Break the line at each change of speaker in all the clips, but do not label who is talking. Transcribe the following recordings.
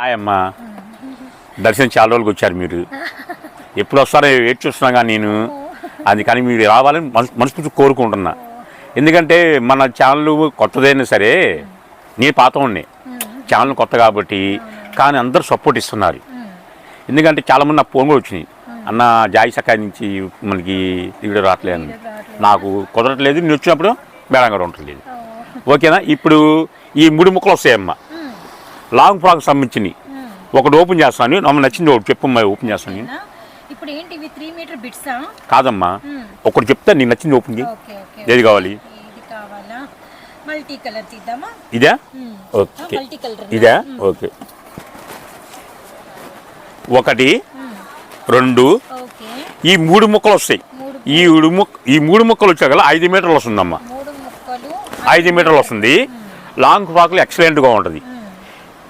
Hi దర్శనం చాలా రోజులకు వచ్చారు మీరు. ఎప్పుడు వస్తారో వెయిట్ చూస్తున్నా కానీ నేను. అది కానీ మీరు రావాలని మనసు మనస్ఫూర్తి కోరుకుంటున్నా. ఎందుకంటే మన ఛానల్ కొత్తదైనా సరే నేను పాత ఉండే ఛానల్ కొత్త కాబట్టి కానీ అందరూ సపోర్ట్ ఇస్తున్నారు. ఎందుకంటే చాలామంది నా ఫోన్ కూడా వచ్చినాయి. అన్న జాయి సకాయ నుంచి మనకి వీడియో రావట్లేదు నాకు కుదరట్లేదు. నేను వచ్చినప్పుడు బేడంగా ఉండట్లేదు. ఓకేనా? ఇప్పుడు ఈ మూడు ముక్కలు వస్తాయమ్మా. లాంగ్ ఫ్రాక్ సంబంధించినవి. ఒకటి ఓపెన్ చేస్తాను. నమ్మ నచ్చింది ఒకటి చెప్పమ్మా ఓపెన్ చేస్తాను. నేను.
ఇప్పుడు ఏంటి ఇవి త్రీ మీటర్ బిట్సా
కాదమ్మా. ఒకటి చెప్తే నీకు నచ్చింది ఓపెన్ చేయి. ఏది కావాలి?
ఇది కావాలా? మల్టీ కలర్ తీద్దామా?
ఇదా. ఓకే.
మల్టీ కలర్
ఇదా? ఓకే. ఒకటి రెండు.
ఓకే.
ఈ మూడు ముక్కలు వస్తాయి. ఈ మూడు ముక్క ఈ మూడు ముక్కలు వచ్చాక ఐదు మీటర్లు వస్తుందమ్మా.
మూడు ముక్కలు
ఐదు మీటర్లు వస్తుంది. లాంగ్ ఫ్రాక్లు ఎక్సలెంట్గా ఉంటుంది.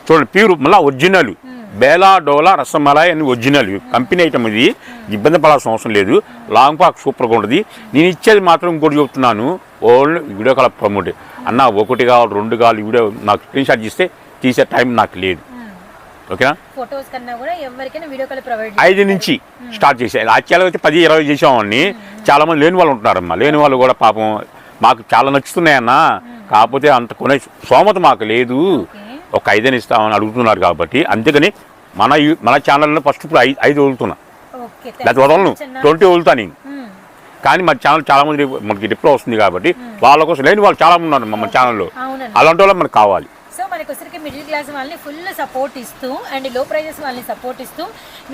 చూడండి ప్యూర్ మళ్ళీ ఒరిజినల్ బేలా డోలా రసమలాయ్ అని ఒరిజినల్ కంపెనీ ఐటమ్ ఇది. ఇబ్బంది పడాల్సిన అవసరం లేదు. లాంగ్ ఫ్రాక్ సూపర్గా ఉంటుంది. నేను ఇచ్చేది మాత్రం ఇంకోటి చెప్తున్నాను. ఓన్లీ వీడియో కాల్ ప్రమోట్ అన్న ఒకటి కావాలి రెండు కావాలి వీడియో నాకు స్క్రీన్ షాట్ ఇస్తే తీసే టైం నాకు లేదు. ఓకేనా
ఫొటోస్ కన్నా కూడా ఎవరికైనా వీడియో కాల్ ప్రొవైడ్
ఐదు నుంచి స్టార్ట్ చేసేది యాక్చువల్గా అయితే పది ఇరవై చేసామని చాలా మంది లేని వాళ్ళు ఉంటున్నారమ్మా. లేని వాళ్ళు కూడా పాపం మాకు చాలా నచ్చుతున్నాయన్న. కాకపోతే అంత కొనే సోమత మాకు లేదు. ఒక ఐదని ఇస్తామని అడుగుతున్నారు కాబట్టి అందుకని మన మన ఛానల్లో ఫస్ట్ ఇప్పుడు ఐదు ఐదు వదులుతున్నా. లేకపోతే వదలను. ట్వంటీ వదులుతా నేను. కానీ మా ఛానల్ చాలా మంది మనకి రిప్లై వస్తుంది కాబట్టి వాళ్ళ కోసం లేని వాళ్ళు చాలా మంది ఉన్నారు మన ఛానల్లో అలాంటి వాళ్ళు మనకు కావాలి.
సో మనకి వచ్చరికి మిడిల్ క్లాస్ వాళ్ళని ఫుల్ సపోర్ట్ ఇస్తూ అండ్లో ప్రైజెస్ వాళ్ళని సపోర్ట్ ఇస్తూ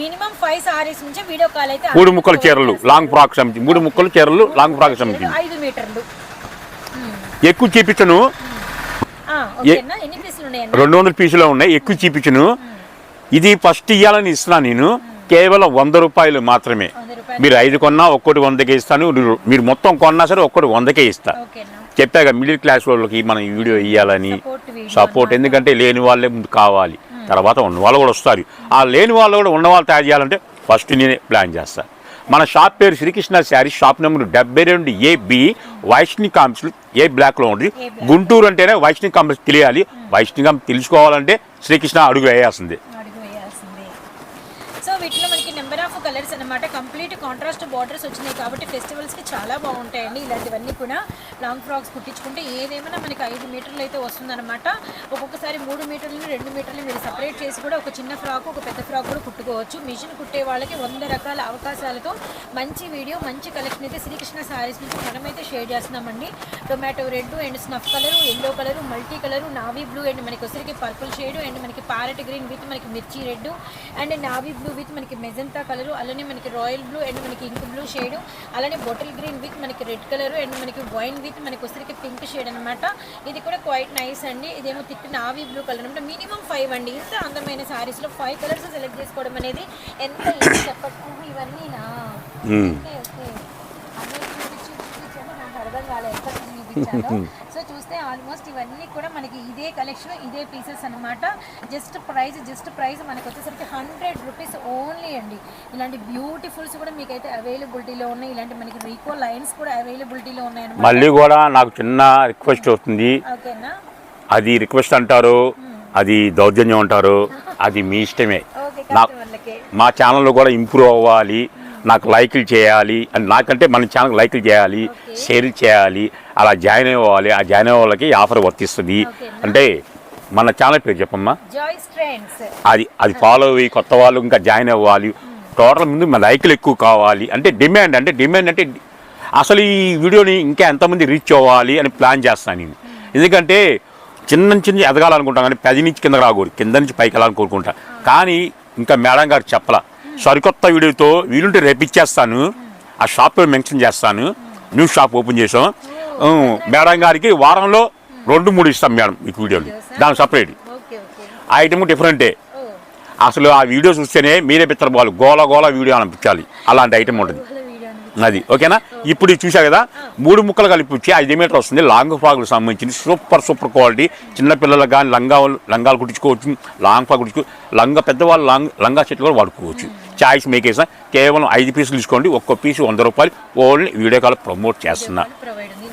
మినిమం ఫైవ్ సారీస్ నుంచి వీడియో కాల్ అయితే
మూడు ముక్కలు చీరలు లాంగ్ ఫ్రాక్ సమితి మూడు ముక్కలు చీరలు లాంగ్ ఫ్రాక్ సమితి
ఐదు మీటర్లు.
ఎక్కువ చూపించను. రెండు వందల పీసులో ఉన్నాయి ఎక్కువ చూపించను. ఇది ఫస్ట్ ఇవ్వాలని ఇస్తున్నా నేను కేవలం వంద రూపాయలు మాత్రమే. మీరు ఐదు కొన్నా ఒక్కటి వందకే ఇస్తాను మీరు- మొత్తం కొన్నా సరే ఒక్కటి వందకే ఇస్తా. చెప్పాక మిడిల్ క్లాస్ వాళ్ళకి మనం వీడియో ఇవ్వాలని
సపోర్ట్
ఎందుకంటే లేని వాళ్ళే ముందు కావాలి. తర్వాత ఉన్న వాళ్ళు కూడా వస్తారు. ఆ లేని వాళ్ళు కూడా ఉన్న వాళ్ళు తయారు చేయాలంటే ఫస్ట్ నేనే ప్లాన్ చేస్తా. మన షాప్ పేరు శ్రీకృష్ణ శారీ. షాప్ నెంబర్ డెబ్బై రెండు A B Vaishnavi complex A బ్లాక్లో ఉంటుంది
ఏ బ్లాక్.
గుంటూరు అంటేనే వైష్ణవి కాంప్లెక్స్ తెలియాలి. వైష్ణవి కాంప్లెక్స్ తెలుసుకోవాలంటే శ్రీకృష్ణ అడుగు వేయాల్సిందే.
అడుగు వేయాల్సిందే. సో వీటిలో మనకి నెంబర్ ఆఫ్ కలర్స్ అన్నమాట. కంప్లీట్ కాంట్రాస్ట్ బార్డర్స్ వచ్చినాయి కాబట్టి ఫెస్టివల్స్కి చాలా బాగుంటాయండి ఇలాంటివన్నీ కూడా. లాంగ్ ఫ్రాక్స్ కుట్టించుకుంటే ఏదేమైనా మనకి ఐదు మీటర్లు అయితే వస్తుందన్నమాట. ఒక్కొక్కసారి మూడు మీటర్లు రెండు మీటర్లు మీరు సపరేట్ చేసి కూడా ఒక చిన్న ఫ్రాక్ ఒక పెద్ద ఫ్రాక్ కూడా కుట్టుకోవచ్చు. మిషన్ కుట్టే వాళ్ళకి వంద రకాల అవకాశాలతో మంచి వీడియో మంచి కలెక్షన్ అయితే శ్రీకృష్ణ సారీస్ నుంచి మనమైతే షేర్ చేస్తున్నామండి. Tomato red and snuff colour yellow colour multi colour navy blue and మనకి వచ్చరికి పర్పుల్ షేడ్ అండ్ మనకి ప్యారెట్ గ్రీన్ విత్ మనకి mirchi red and navy blue with మనకి మెజంతా కలర్ అలానే మనకి రాయల్ బ్లూ అండ్ మనకి ఇంక్ బ్లూ షేడ్. అలానే bottle green with మనకి రెడ్ కలర్ అండ్ మనకి వైన్ విత్ మనకి వచ్చరికి పింక్ షేడ్ అనమాట ఇది కూడా క్వైట్ నైస్ అండి. ఇదేమో థిక్ నావీ బ్లూ కలర్ అనమాట మినిమం ఫైవ్ అండి. ఇంత అందమైన సారీస్లో ఫైవ్ కలర్స్ సెలెక్ట్ చేసుకోవడం అనేది ఎంత చెప్పట్టు. Okay okay. చూపించండి నాకు అర్థం కాలేదు ఎక్కడ చూపించాలో సో చూస్తే ఆల్మోస్ట్ ఇవన్నీ కూడా మనకి ఇదే కలెక్షన్ ఇదే పీసెస్ అన్నమాట. జస్ట్ ప్రైస్ జస్ట్ ప్రైస్ మనకి వచ్చేసరికి హండ్రెడ్ రూపీస్ ఓన్లీ అండి. ఇలాంటి బ్యూటిఫుల్స్ కూడా మీకైతే అవైలబిలిటీలో ఉన్నాయి. ఇలాంటి మనకి రీకో లైన్స్ కూడా అవైలబిలిటీలో ఉన్నాయి అనమాట
మళ్ళీ కూడా నాకు చిన్న రిక్వెస్ట్ వస్తుంది.
ఓకేనా
అది రిక్వెస్ట్ అంటారు అది దౌర్జన్యం అంటారు అది మీ ఇష్టమే. నా మా ఛానల్లో కూడా ఇంప్రూవ్ అవ్వాలి నాకు లైకులు చేయాలి అని నాకంటే మన ఛానల్ లైకులు చేయాలి షేర్ చేయాలి అలా జాయిన్ అవ్వాలి. ఆ జాయిన్ అయ్యే వాళ్ళకి ఆఫర్ వర్తిస్తుంది? అంటే మన ఛానల్ పేరు చెప్పమ్మా. అది అది ఫాలో అయ్యి కొత్త వాళ్ళు ఇంకా జాయిన్ అవ్వాలి. టోటల్ ముందు మన లైకులు ఎక్కువ కావాలి. అంటే డిమాండ్ అంటే డిమాండ్ అంటే అసలు ఈ వీడియోని ఇంకా ఎంతమంది రీచ్ అవ్వాలి అని ప్లాన్ చేస్తాను నేను. ఎందుకంటే చిన్న చిన్న ఎదగాలనుకుంటాను కానీ పది నుంచి కింద రాకూడదు. కింద నుంచి పైకి వెళ్ళాలని కోరుకుంటా. కానీ ఇంకా మేడం గారు చెప్పలా సరికొత్త వీడియోతో వీలుంటే రేపు ఇచ్చేస్తాను. ఆ షాప్ పేరు మెన్షన్ చేస్తాను. న్యూ షాప్ ఓపెన్ చేసాం. మేడం గారికి వారంలో రెండు మూడు ఇస్తాం మేడం మీకు వీడియోలు. దానికి సపరేట్ ఐటమ్ డిఫరెంటే అసలు ఆ వీడియో చూస్తేనే మీరే పిత్తరపోవాలి గోల గోల వీడియో అనిపించాలి. అలాంటి ఐటమ్ ఉంటుంది. అది ఓకేనా? ఇప్పుడు చూసా కదా? మూడు ముక్కలు కలిపి వచ్చి ఐదు మీటర్ వస్తుంది. లాంగ్ ఫ్రాక్లకు సంబంధించి సూపర్ సూపర్ క్వాలిటీ చిన్న పిల్లలకు కానీ లంగా లంగాలు కుట్టించుకోవచ్చు. లాంగ్ ఫ్రాక్ కుట్టించుకో లంగా పెద్దవాళ్ళు లాంగ్ లంగా చెట్లు కూడా వాడుకోవచ్చు. చాయిస్ మేకేసా కేవలం ఐదు పీసులు తీసుకోండి. ఒక్కో పీసు వంద రూపాయలు. ఓన్లీ వీడియో కాల్ ప్రమోట్ చేస్తున్నా.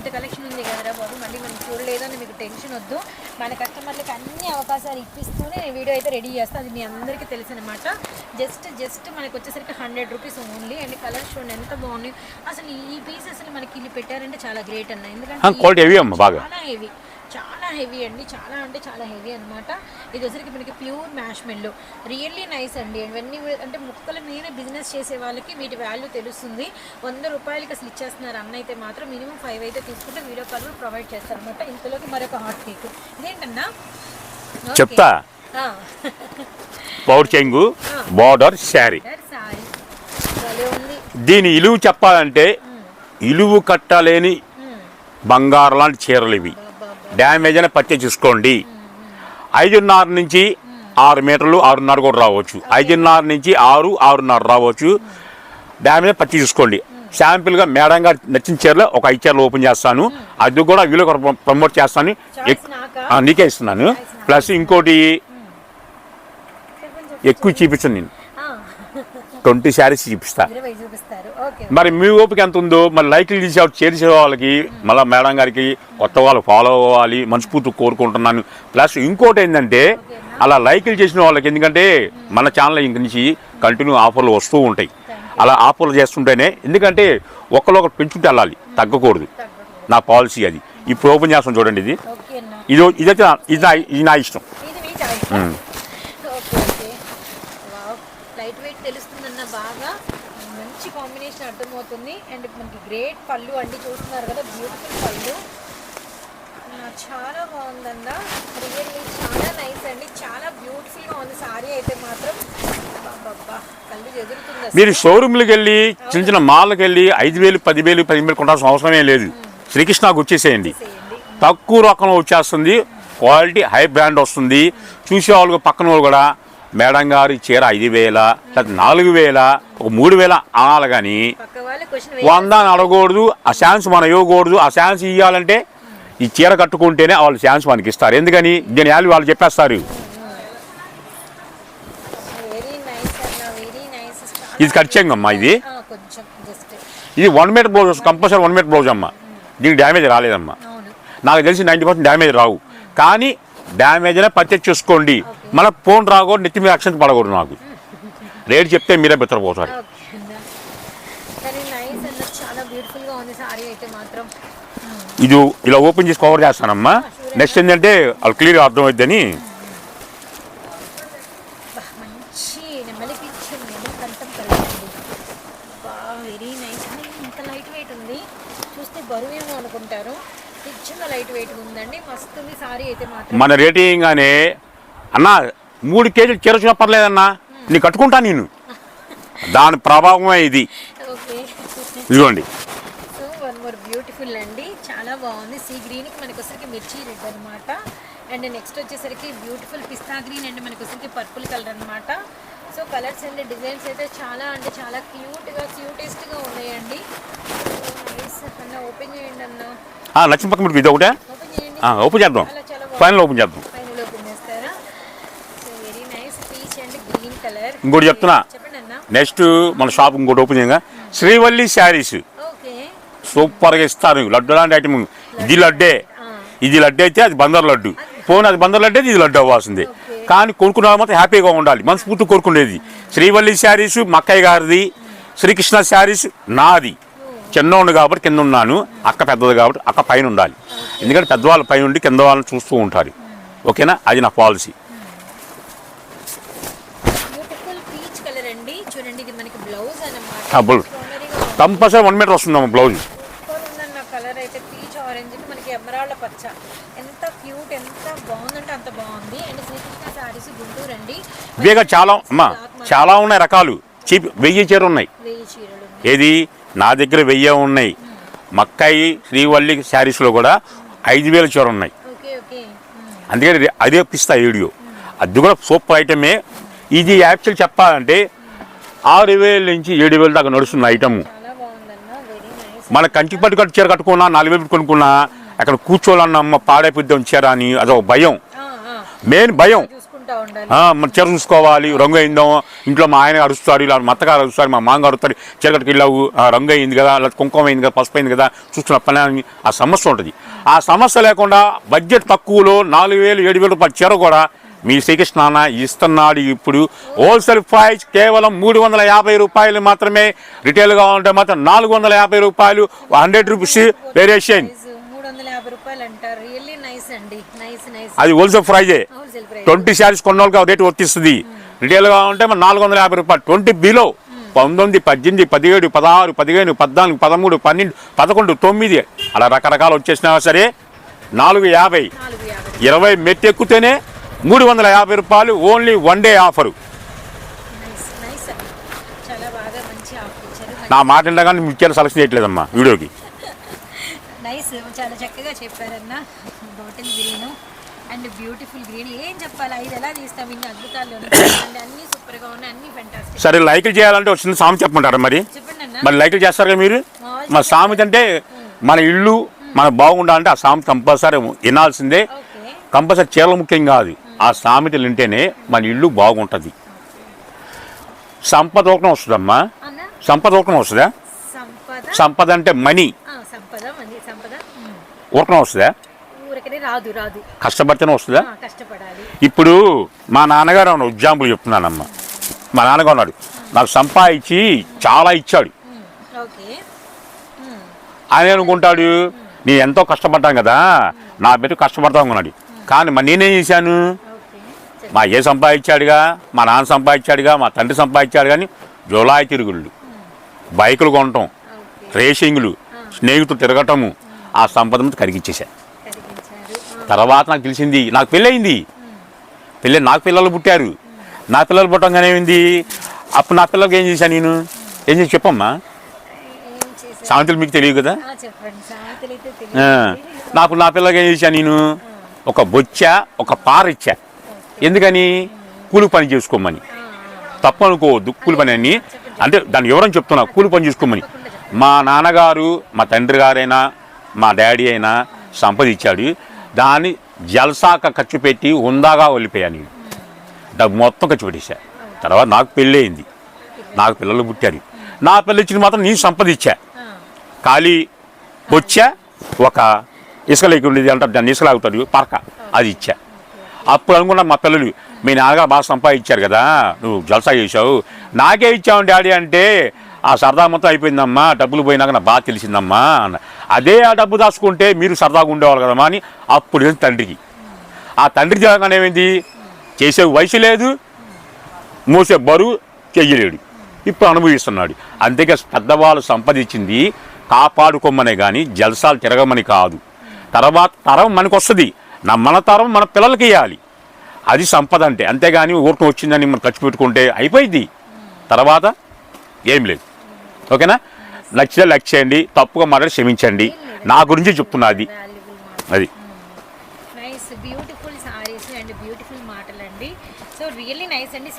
ఇంత కలెక్షన్ ఉంది కదరా బాబు? మళ్ళీ మనం చూడలేదని మీకు టెన్షన్ వద్దు. మన కస్టమర్లకు అన్ని అవకాశాలు ఇప్పిస్తూనే నేను వీడియో అయితే రెడీ చేస్తాను అది మీ అందరికీ తెలుసు అనమాట జస్ట్ జస్ట్ మనకి వచ్చేసరికి hundred rupees only and colour చూడండి ఎంత బాగున్నాయి. అసలు ఈ పీస్ అసలు మనకి ఇల్లు పెట్టారంటే చాలా గ్రేట్ అన్న. ఎందుకంటే చాలా హెవీ చాలా హెవీ అండి. చాలా అంటే చాలా హెవీ అనమాట ఇది వచ్చరికి మనకి pure marshmallow. Really nice అండి. ఇవన్నీ అంటే ముక్కల మీద బిజినెస్ చేసే వాళ్ళకి వీటి వాల్యూ తెలుస్తుంది. వంద రూపాయలకి అసలు ఇచ్చేస్తున్నారు అన్న అయితే మాత్రం మినిమం ఫైవ్ అయితే తీసుకుంటే వీడియో కాల్ ప్రొవైడ్ చేస్తారు అనమాట ఇంతలోకి మరొక హాట్ కేక్. ఇదేంటన్నా.
చెప్తా.
ఆ.
పౌడ్ చెంగు బార్డర్ శారీ. దీని ఇలువ చెప్పాలంటే ఇలువ కట్టలేని. బంగారం లాంటి చీరలు ఇవి. డ్యామేజ్ అని పర్చేజ్ చేసుకోండి. ఐదున్నర నుంచి ఆరు మీటర్లు ఆరున్నర కూడా రావచ్చు. ఐదున్నర నుంచి ఆరు ఆరున్నర రావచ్చు. డ్యామేజ్ పర్చేజ్ చేసుకోండి. శాంపిల్గా మేడం గారు నచ్చిన చీరలో ఒక ఐదు చీరలు ఓపెన్ చేస్తాను. అది కూడా వీళ్ళు ప్రమోట్ చేస్తాను.
నాకా?
ఇస్తున్నాను. ప్లస్ ఇంకోటి ఎక్కువ చూపించను నేను. ట్వంటీ శారీస్ చూపిస్తా. మరి మీ ఓపిక ఎంత ఉందో మరి లైక్లు తీసి చేసే వాళ్ళకి మళ్ళీ మేడం గారికి కొత్త వాళ్ళు ఫాలో అవ్వాలి మనస్ఫూర్తి కోరుకుంటున్నాను. ప్లస్ ఇంకోటి ఏంటంటే అలా లైక్లు చేసిన వాళ్ళకి ఎందుకంటే మన ఛానల్ ఇంక నుంచి కంటిన్యూ ఆఫర్లు వస్తూ ఉంటాయి. అలా ఆఫర్లు చేస్తుంటేనే ఎందుకంటే ఒకరు పెంచుకుంటే వెళ్ళాలి తగ్గకూడదు. నా పాలసీ అది. ఇప్పుడు ఓపెన్ చేస్తాం చూడండి ఇది. ఇది ఇదైతే ఇది నా ఇది నా ఇష్టం
ఇది మీ చాయిస్
మ్మ్.
Okay okay wow light weight తెలుస్తుందన్న బాగా మంచి కాంబినేషన్ అర్థమవుతుంది అండ్ మనకి గ్రేట్ పళ్ళు అండి చూస్తున్నారు కదా బ్యూటిఫుల్ పళ్ళు. చాలా బాగుందన్న. రియల్లీ చాలా నైస్ అండి. చాలా బ్యూటిఫుల్గా ఉంది సారీ అయితే మాత్రం.
మీరు షోరూమ్లకు వెళ్ళి చిన్న చిన్న మాల్కి వెళ్ళి ఐదు వేలు పదివేలు పదిహేను వేలు కొనాల్సిన అవసరమే లేదు. శ్రీకృష్ణకు వచ్చేసేయండి తక్కువ రకం వచ్చేస్తుంది. క్వాలిటీ హై బ్రాండ్ వస్తుంది. చూసే వాళ్ళు పక్కన వాళ్ళు కూడా మేడం గారి చీర ఐదు వేల లేదా నాలుగు వేల ఒక మూడు వేల అనాలి కానీ వంద అని అడగకూడదు ఆ ఛాన్స్ మనం ఇవ్వకూడదు ఆ ఛాన్స్ ఇవ్వాలంటే ఈ చీర కట్టుకుంటేనే వాళ్ళు ఛాన్స్ మనకి ఇస్తారు. ఎందుకని? దీని వాల్యూ వాళ్ళు చెప్పేస్తారు. ఇది ఖర్చంగమ్మా ఇది. ఇది one metre blouse compulsory one metre blouse అమ్మా. దీనికి డ్యామేజ్ రాలేదమ్మా. నాకు తెలిసి నైంటీ పర్సెంట్ డ్యామేజ్ రావు. కానీ డ్యామేజ్ అనే పర్చేజ్ చేసుకోండి. మన ఫోన్ రాకూడదు నెత్తి మీద అక్షంత పడకూడదు నాకు. రేట్ చెప్తే మీరే బెత్తరపోతారు
ఓకే అన్న కానీ నైస్ అన్న చాలా బ్యూటిఫుల్గా ఉంది సారీ అయితే మాత్రం
ఇది ఇలా ఓపెన్ చేసి కవర్ చేస్తానమ్మా. నెక్స్ట్ ఏంటంటే వాళ్ళు క్లియర్గా అర్థమవుద్దని. మన రేటింగ్ గానే అన్న మూడు కేజీలు చీర వచ్చినా పర్లేదన్నా నీ కట్టుకుంటా నేను. దాని ప్రభావమే ఇది. ఇదిగోండి.
బ్యూటిఫుల్ అండి. చాలా బాగుంది. సీ గ్రీన్కి మనకి వచ్చరికి మిర్చి రెడ్ అనమాట అండ్ నెక్స్ట్ వచ్చేసరికి బ్యూటిఫుల్ పిస్తా గ్రీన్ అండ్. మనకి పర్పుల్ కలర్ అనమాట సో కలర్స్ అండ్ డిజైన్స్ అయితే చాలా అంటే చాలా క్యూట్గా క్యూటెస్ట్గా ఉన్నాయండి. అన్న ఓపెన్ చేయండి అన్న.
లక్ష్మీ పక్కన ఇది ఒకటే?
ఓపెన్
చేద్దాం ఫైనల్ ఓపెన్ చేద్దాం.
ఫైనల్ ఓపెన్ చేస్తారా? So very nice peach and green colour
ఇంకోటి చెప్తున్నా.
చెప్పండి అన్న.
నెక్స్ట్ మన షాప్ ఇంకోటి ఓపెన్ చేయగా. శ్రీవల్లి శారీస్. సూపర్గా ఇస్తారు. లడ్డు లాంటి ఐటమ్ ఇది లడ్డే. ఇది లడ్డు అయితే అది బందర్ లడ్డు. పోనీ అది బందర్ లడ్డు ఇది లడ్డు అవ్వాల్సిందే. కానీ కొనుక్కున్న వాళ్ళు మాత్రం హ్యాపీగా ఉండాలి. మనస్ఫూర్తి కోరుకునేది. శ్రీవల్లి శారీస్ మక్కయ్య గారిది శ్రీకృష్ణ శారీస్ నాది. చిన్న ఉండు కాబట్టి కింద ఉన్నాను. అక్క పెద్దది కాబట్టి అక్క పైన ఉండాలి. ఎందుకంటే పెద్దవాళ్ళ పైన ఉండి కింద వాళ్ళని చూస్తూ ఉంటారు. ఓకేనా? అది నా పాలసీ. కంపల్సరీ వన్ మీటర్ వస్తుందమ్మా బ్లౌజ్
సూపర్ ఉందన్న కలర్ అయితే పీచ్ ఆరెంజ్కి మనకి ఎమరాళ్ళ పచ్చ ఎంత క్యూట్ ఎంత బాగుందంటే అంత బాగుంది అండ్ శ్రీకృష్ణ సారీస్ గుంటూరు అండి
ఇవేగా చాలా అమ్మా చాలా ఉన్నాయి రకాలు. చీప్ వెయ్యి చీర ఉన్నాయి. ఏది? నా దగ్గర వెయ్యి ఉన్నాయి. మక్కాయి శ్రీవల్లి శారీస్లో కూడా ఐదు వేల చీర ఉన్నాయి. అందుకని అదే పిస్తా వీడియో. అది కూడా సూపర్ ఐటమే. ఇది యాక్చువల్ చెప్పాలంటే ఆరు వేల నుంచి ఏడు వేల దాకా నడుస్తున్న ఐటమ్. మన కంచి పట్టు కట్టు చీర కట్టుకున్నా నాలుగు వేలు పెట్టి కొనుక్కున్నా అక్కడ కూర్చోవాలన్న అమ్మ పాడైపోద్దాం చీర అని అదొక భయం. మెయిన్ భయం. మన చీర చూసుకోవాలి రంగు అయిందో ఇంట్లో మా ఆయన అరుస్తారు ఇలా మా అత్తగారు అరుస్తారు మా మామగారు అరుస్తారు చీర కట్టుకు వెళ్ళావు రంగు అయింది కదా లేదా కుంకుమ అయింది కదా పసుపు అయింది కదా చూస్తున్న పని ఆ సమస్య ఉంటుంది. ఆ సమస్య లేకుండా బడ్జెట్ తక్కువలో నాలుగు వేలు ఏడు వేలు రూపాయల చీర కూడా మీ శ్రీకృష్ణ ఇస్తున్నాడు ఇప్పుడు. హోల్సేల్ ప్రైస్ కేవలం మూడు వందల యాభై రూపాయలు మాత్రమే. రిటైల్ కావాలంటే మాత్రం నాలుగు వందల యాభై రూపాయలు హండ్రెడ్ రూపీస్ వేరియేషన్
మూడు వందల యాభై రూపాయలు అంటారు రియల్లీ నైస్ అండి నైస్ నైస్
అది హోల్సేల్ ప్రైజే ట్వంటీ శారీస్ కొన్న వాళ్ళకి రేటు వర్తిస్తుంది రిటైల్ కావాలంటే మన నాలుగు వందల యాభై రూపాయలు. ట్వంటీ బిలో పంతొమ్మిది పద్దెనిమిది పదిహేడు పదహారు పదిహేను పద్నాలుగు పదమూడు పన్నెండు పదకొండు తొమ్మిది. అలా రకరకాలు వచ్చేసినా సరే నాలుగు యాభై. ఇరవై మెట్టు ఎక్కితేనే మూడు వందల యాభై రూపాయలు ఓన్లీ వన్ డే ఆఫరు నా మాట ఉండగానే ముఖ్యాలు సెలెక్షన్ చేయట్లేదమ్మా వీడియోకి.
నైస్ చాలా చక్కగా చెప్పారన్న. Bottle green and beautiful green. ఏం చెప్పాలి? ఐదు ఎలా తీస్తాం? ఇన్ని అద్భుతాలు అన్ని సూపర్గా ఉన్నాయి. అన్ని ఫెంటాస్టిక్
సరే లైకులు చేయాలంటే చిన్న సామెత చెప్పమంటారా మరి? మరి లైకులు చేస్తారు కదా మీరు? మన సామెత అంటే మన ఇల్లు మన బాగుండాలంటే ఆ సామెత కంపల్సరీ వినాల్సిందే కంపల్సరీ చీరలు ముఖ్యం కాదు. ఆ సామెతలు వింటేనే మన ఇల్లు బాగుంటుంది. సంపద ఒకటం వస్తుందమ్మా. సంపద ఒకటం వస్తుందా?
సంపద?
అంటే మనీ. ఒకటం వస్తుందా?
ఊరికనే రాదు రాదు.
కష్టపడితేనే వస్తుందా?
కష్టపడాలి.
ఇప్పుడు మా నాన్నగారు ఉన్న ఎగ్జాంపుల్ చెప్తున్నానమ్మా. మా నాన్నగారు ఉన్నాడు. నాకు సంపాదించి చాలా ఇచ్చాడు.
ఓకే.
ఆయన అనుకుంటాడు నేను ఎంతో కష్టపడ్డాను కదా. నా బిడ్డ కష్టపడతా ఉన్నాడు కానీ మరి నేనేం చేశాను. మా ఏ సంపాదించాడుగా? మా నాన్న సంపాదించాడుగా? మా తండ్రి సంపాదించాడు కానీ జోలాయి తిరుగుళ్ళు. బైకులు కొనటం రేసింగ్లు స్నేహితులు తిరగటము ఆ సంపద
ఆ,
తర్వాత నాకు తెలిసింది నాకు పెళ్ళయింది. పెళ్ళి నాకు పిల్లలు పుట్టారు. నా పిల్లలు పుట్టంగానే ఏమైంది? అప్పుడు నా పిల్లలకి ఏం చేశాను నేను? ఏం చేసి చెప్పమ్మా? సామెతలు మీకు తెలియదు కదా? నాకు నా పిల్లలకి ఏం చేశాను నేను? ఒక బొచ్చ ఒక పార ఇచ్చా. ఎందుకని? కూలి పని చేసుకోమని. తప్పు అనుకోవద్దు కూలి పని అని అంటే దాని వివరం చెప్తున్నా కూలి పని చేసుకోమని. మా నాన్నగారు మా తండ్రి గారైనా మా డాడీ అయినా సంపద ఇచ్చాడు. దాన్ని జల్సాక ఖర్చు పెట్టి ఉందాగా వెళ్ళిపోయాను నేను. డబ్బు మొత్తం ఖర్చు పెట్టేశా. తర్వాత నాకు పెళ్ళి అయింది. నాకు పిల్లలు పుట్టారు. నా పిల్లలు ఇచ్చిన మాత్రం నేను సంపద ఇచ్చా ఖాళీ వచ్చా ఒక ఇసుక లేకుండా అంటారు దాన్ని ఇసుకలాగుతాడు పరక. అది ఇచ్చా. అప్పుడు అనుకున్నా మా పిల్లలు మీ నాన్నగారు బాగా సంపాదించారు కదా నువ్వు జల్సా చేసావు నాకే ఇచ్చావు డాడీ అంటే ఆ సరదా మొత్తం అయిపోయిందమ్మా డబ్బులు పోయినాక నాకు బాగా తెలిసిందమ్మా అన్న. అదే ఆ డబ్బు దాచుకుంటే మీరు సరదాగా ఉండేవాళ్ళు కదమ్మా అని అప్పుడు ఏంది తండ్రికి. ఆ తండ్రి జరగానే ఏమైంది? చేసే వయసు లేదు మోసే బరువు చెయ్యలేడు. ఇప్పుడు అనుభవిస్తున్నాడు. అంతేకా పెద్దవాళ్ళు సంపాదించింది కాపాడుకోమనే కానీ జలసాలు తిరగమని కాదు. తర్వాత తరం మనకు వస్తుంది నా మన తరం మన పిల్లలకి ఇవ్వాలి అది సంపద అంటే. అంతేగాని ఊరకం వచ్చిందని మనం ఖర్చు పెట్టుకుంటే అయిపోయింది తర్వాత ఏం లేదు. ఓకేనా? నచ్చితే లైక్ చేయండి తప్పుగా మాట్లాడి క్షమించండి. నా గురించి చెప్తున్నది అది. అది.
Nice beautiful saris and beautiful మాటలండి. So really nice అండి.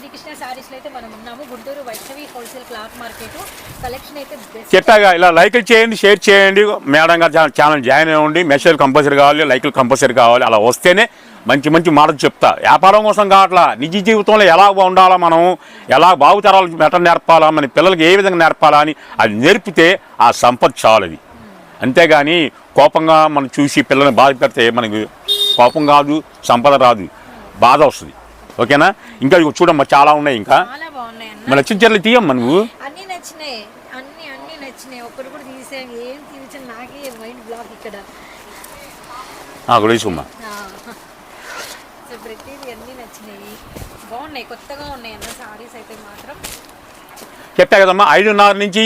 శ్రీకృష్ణ సారీస్లో అయితే మనం ఉన్నాము. Guntur Vaishnavi wholesale cloth market. Collection అయితే
చెప్పాగా ఇలా లైకులు చేయండి షేర్ చేయండి. మేడం గారు ఛానల్- జాయిన్ అవ్వండి. మెసేజ్ కంపల్సరీ కావాలి లైకులు కంపల్సరీ కావాలి. అలా వస్తేనే మంచి మంచి మాటలు చెప్తా. వ్యాపారం కోసం కావట్లా. నిజ జీవితంలో ఎలా ఉండాలా మనం? ఎలా బాగుతరాలు ఎట్లా నేర్పాలా? మన పిల్లలకి ఏ విధంగా నేర్పాలా అని అది నేర్పితే ఆ సంపద చాలు అది. అంతేగాని కోపంగా మనం చూసి పిల్లల్ని బాధ పెడితే మనకి కోపం కాదు సంపద రాదు. బాధ వస్తుంది. ఓకేనా? ఇంకా చూడమ్మా చాలా ఉన్నాయి ఇంకా. మన నచ్చిన చీరలు తీయమ్మా నువ్వు?
అన్నీ నచ్చినాయి. అన్నీ అన్నీ నచ్చినాయి. ఒక్కరు కూడా తీసాం ఏం తీర్చిన నాకే మైండ్ బ్లాక్ ఇక్కడ.
నాకు వేసుకుమ్మా
ఆ. సో ప్రతిదీ అన్నీ నచ్చినాయి. బాగున్నాయి కొత్తగా ఉన్నాయి అన్న సారీస్ అయితే మాత్రం.
చెప్పా కదమ్మా ఐదున్నర నుంచి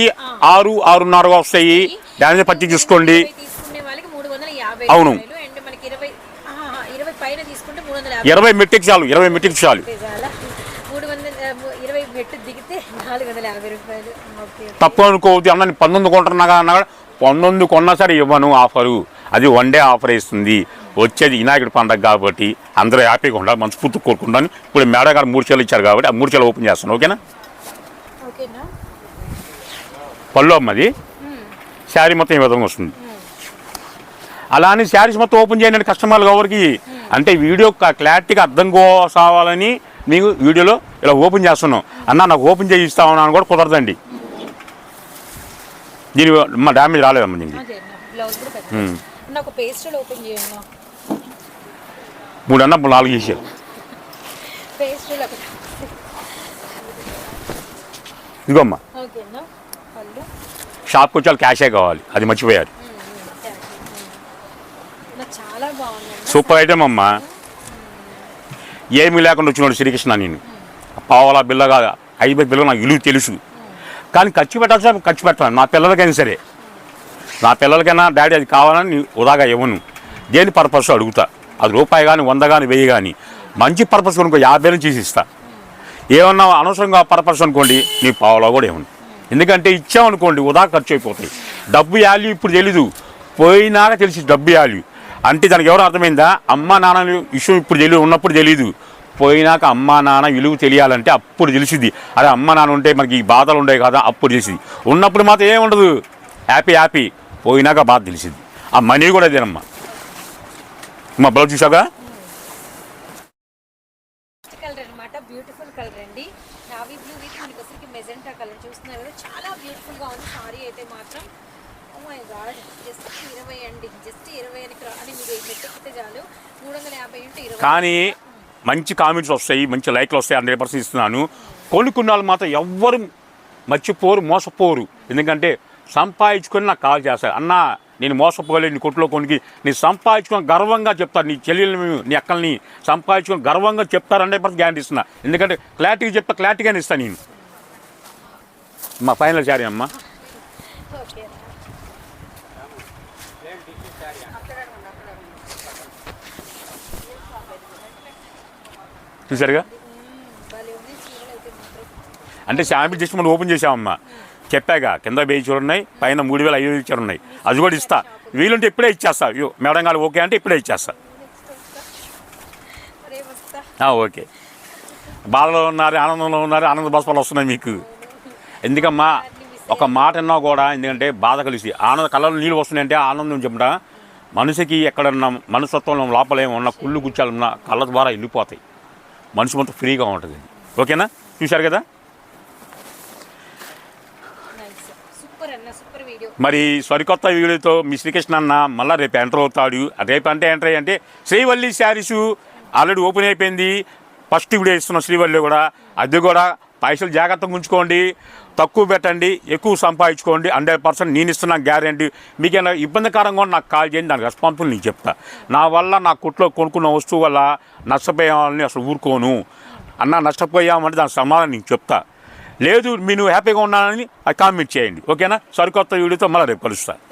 ఆరు ఆరున్నర వస్తాయి. దాని పచ్చి చూసుకోండి. అవును.
రూపాయలు అండ్ మనకి ఇరవై ఆహా, ఇరవై పైన తీసుకుంటే మూడు వందల యాభై
ఇరవై మెట్రిక్ చాలు ఇరవై మెట్రిక్ చాలు. తప్పు అనుకోవద్దు అన్న నేను పంతొమ్మిది కొంటున్నా అన్నా పంతొమ్మిది కొన్నా సరే ఇవ్వను ఆఫరు. అది వన్ డే ఆఫర్ ఇస్తుంది వచ్చేది వినాయకుడి పండగ కాబట్టి అందరూ హ్యాపీగా ఉండాలి మనస్ఫూర్తి కోరుకుంటాను. ఇప్పుడు మేడం గారు మూడు చీరలు ఇచ్చారు కాబట్టి ఆ మూడు చీరలు ఓపెన్ చేస్తాను ఓకేనా? పళ్ళు అమ్మది.
మ్మ్.
శారీ మొత్తం ఈ విధంగా వస్తుంది. అలా అని శారీస్ మొత్తం ఓపెన్ చేయండి కస్టమర్లు ఎవరికి అంటే వీడియో క్లారిటీగా అర్థం కావాలని మీకు వీడియోలో ఇలా ఓపెన్ చేస్తున్నాం. అన్న నాకు ఓపెన్ చేసి ఇస్తామన్నా అని కూడా కుదరదండి. దీని మా డ్యామేజ్ రాలేదమ్మా దీనికి. మూడు అన్న నాలుగు చేసారు ఇదిగోమ్మా షాప్కి వచ్చి వాళ్ళు క్యాషే కావాలి. అది మర్చిపోయారు. సూపర్ ఐటమ్ అమ్మా. ఏమీ లేకుండా వచ్చినాడు శ్రీకృష్ణ నేను. పావలా బిల్లగా ఐదు బిల్ల నాకు విలువ తెలుసు. కానీ ఖర్చు పెట్టాల్సిన ఖర్చు పెట్టాను నా పిల్లలకైనా సరే. నా పిల్లలకైనా డాడీ అది కావాలని ఉదాగా ఇవ్వను. దేని పర్పస్ అడుగుతా. అది రూపాయి కానీ వంద కానీ వెయ్యి కానీ మంచి పర్పస్ కొనుక్కో యాభై నుంచి ఇస్తా ఏమన్నా అనవసరంగా పర్పస్ అనుకోండి నీ పావలో కూడా ఏమన్నా ఎందుకంటే ఇచ్చామనుకోండి ఉదా ఖర్చు అయిపోతాయి. డబ్బు వాల్యూ ఇప్పుడు తెలీదు. పోయినాక తెలిసి డబ్బు వాల్యూ అంటే దానికి ఎవరు అర్థమైందా? అమ్మ నాన్న విషయం ఇప్పుడు తెలియదు ఉన్నప్పుడు తెలియదు పోయినాక అమ్మ నాన్న విలువ తెలియాలంటే అప్పుడు తెలిసింది అదే అమ్మ నాన్న ఉంటే మనకి ఈ బాధలు ఉండేవి కదా అప్పుడు తెలిసింది ఉన్నప్పుడు మాత్రం ఏం ఉండదు. హ్యాపీ హ్యాపీ పోయినాక బాధ తెలిసింది ఆ మనీ కూడా అదేనమ్మా మా బ్లౌజ్ చూసాగా
కలర్ అన్నమాట బ్యూటిఫుల్ కలర్ అండి నావీ బ్లూ విత్ మనకి వచ్చరికి మెజెంటా కలర్ చూస్తున్నారు కదా చాలా బ్యూటిఫుల్గా ఉంది సారీ అయితే మాత్రం ఓ మై గాడ్ జస్ట్ ఇరవై అండి జస్ట్ ఇరవై అని క్రా- అని మీరు మెట్టుకుంటే చాలు మూడు వందల యాభై ఉంటే ఇరవై
కానీ మంచి కామెంట్స్ వస్తాయి మంచి లైక్లు వస్తాయి హండ్రెడ్ పర్సెంట్ ఇస్తున్నాను కొనుక్కున్న వాళ్ళు మాత్రం ఎవ్వరు మర్చిపోరు మోసపోరు. ఎందుకంటే సంపాదించుకొని నాకు కాల్ చేస్తారు. అన్న నేను మోసపోలేదు నీ కొట్లో కొనికి నీ సంపాదించుకొని గర్వంగా చెప్తారు నీ చెల్లెల్ని నీ అక్కల్ని సంపాదించుకొని గర్వంగా చెప్తారు హండ్రెడ్ పర్సెంట్ గ్యారంటీ ఇస్తున్నా ఎందుకంటే క్లారిటీగా చెప్తా క్లారిటీగానే ఇస్తాను నేను. మా ఫైనల్ సారీ అమ్మా
ఓకే
చూసారుగా అంటే శాంపిల్ జస్ట్ మనం ఓపెన్ చేసామమ్మా చెప్పాగా కింద వెయ్యి చీరలు ఉన్నాయి పైన మూడు వేల ఐదు వేలు చీరలు ఉన్నాయి. అది కూడా ఇస్తా. వీలుంటే ఇప్పుడే ఇచ్చేస్తా. మేడం గారు ఓకే అంటే ఇప్పుడే ఇచ్చేస్తా. ఓకే. బాధలో ఉన్నారు ఆనందంలో ఉన్నారు ఆనంద బాష్పాలు వస్తున్నాయి మీకు. ఎందుకమ్మా ఒక మాట అన్నా కూడా ఎందుకంటే బాధ కలిసి ఆనంద కళ్ళలో నీళ్ళు వస్తున్నాయంటే ఆనందం చెప్పట. మనిషికి ఎక్కడన్నా మనస్తత్వంలో లోపల ఉన్న కుళ్ళు గుచ్చాలన్నా కళ్ళ ద్వారా వెళ్ళిపోతాయి మనసు మొత్తం ఫ్రీగా ఉంటుంది. ఓకేనా? చూశారు కదా? మరి సరికొత్త వీడియోతో మీ శ్రీకృష్ణ అన్న మళ్ళీ రేపు ఎంటర్ అవుతాడు. రేపు అంటే ఎంటర్ అంటే శ్రీవల్లి శారీసు ఆల్రెడీ ఓపెన్ అయిపోయింది. ఫస్ట్ వీడియో ఇస్తున్నాం శ్రీవల్లి కూడా. అది కూడా పైసలు జాగ్రత్తగా ఉంచుకోండి తక్కువ పెట్టండి ఎక్కువ సంపాదించుకోండి హండ్రెడ్ పర్సెంట్ నేను ఇస్తున్నా గ్యారంటీ. మీకు ఏమైనా ఇబ్బందికరంగా ఉంటే నాకు కాల్ చేయండి దానికి రెస్పాన్సిబుల్ నేను చెప్తా. నా వల్ల నా కుట్లో కొనుక్కున్న వస్తువు వల్ల నష్టపోయామని అసలు ఊరుకోను. అన్న నష్టపోయామంటే దాని సమాధానం నేను చెప్తా. లేదు మీరు హ్యాపీగా ఉన్నానని కామెంట్ చేయండి. ఓకేనా? సరికొత్త వీడియోతో మళ్ళీ రేపు కలుస్తాను